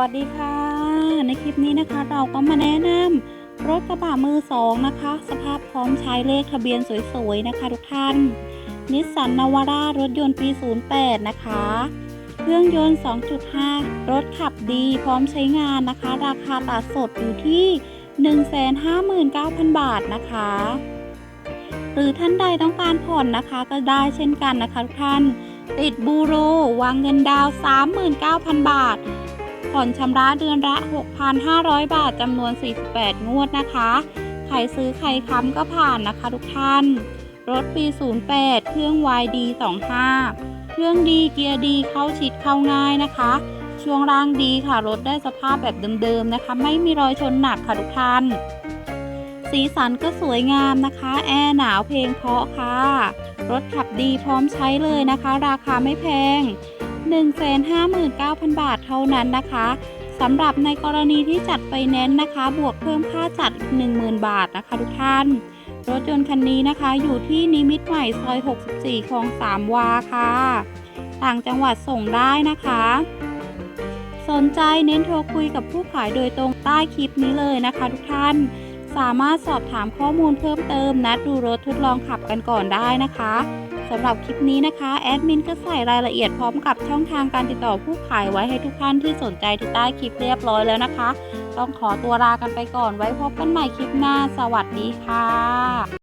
วัสดีค่ะ ในคลิปนี้นะคะเราก็มาแนะนำรถกระบะมือสองนะคะ สภาพพร้อมใช้เลขทะเบียนสวยๆนะคะทุกท่านนิสสันนาวาร่ารถยนต์ปี 08 นะคะ เครื่องยนต์ 2.5 รถขับดีพร้อมใช้งานนะคะ ราคาตัดสดอยู่ที่ 159,000 บาทนะคะ หรือท่านใดต้องการผ่อนนะคะก็ได้เช่นกันนะคะทุกท่าน ติดบูโรวางเงินดาวน์39,000 บาท ผ่อนชำระเดือนละ 6,500 บาทจำนวน 48 งวดนะคะ ใครซื้อใครค้ำก็ผ่านนะคะทุกท่าน รถปี 08 เครื่อง YD 25 เครื่องดีเกียร์ดีเข้าชิดเข้าง่ายนะคะ ช่วงล่างดีค่ะ รถได้สภาพแบบเดิมๆนะคะ ไม่มีรอยชนหนักค่ะทุกท่าน สีสันก็สวยงามนะคะ แอร์หนาวเพลงเพราะค่ะ รถขับดีพร้อมใช้เลยนะคะ ราคาไม่แพง 159,000 บาทเท่านั้นนะคะสำหรับในกรณีที่จัดไฟแนนซ์นะคะ บวกเพิ่มค่าจัดอีก10,000 บาทนะคะทุกท่านรถยนต์คันนี้นะคะ อยู่ที่นิมิตใหม่ซอย 64คลอง3วาค่ะ ต่างจังหวัดส่งได้นะคะ สนใจเน้นโทรคุยกับผู้ขายโดยตรงใต้คลิปนี้เลยนะคะทุกท่าน สามารถสอบถามข้อมูลเพิ่มเติมนัดดูรถทดลองขับกันก่อนได้นะคะ สำหรับคลิปนี้นะคะแอดมินก็ใส่รายละเอียดพร้อมกับช่องทางการติดต่อผู้ขายไว้ให้ทุกท่านที่สนใจที่ใต้คลิปเรียบร้อยแล้วนะคะ ต้องขอตัวลากันไปก่อนไว้พบกันใหม่คลิปหน้า สวัสดีค่ะ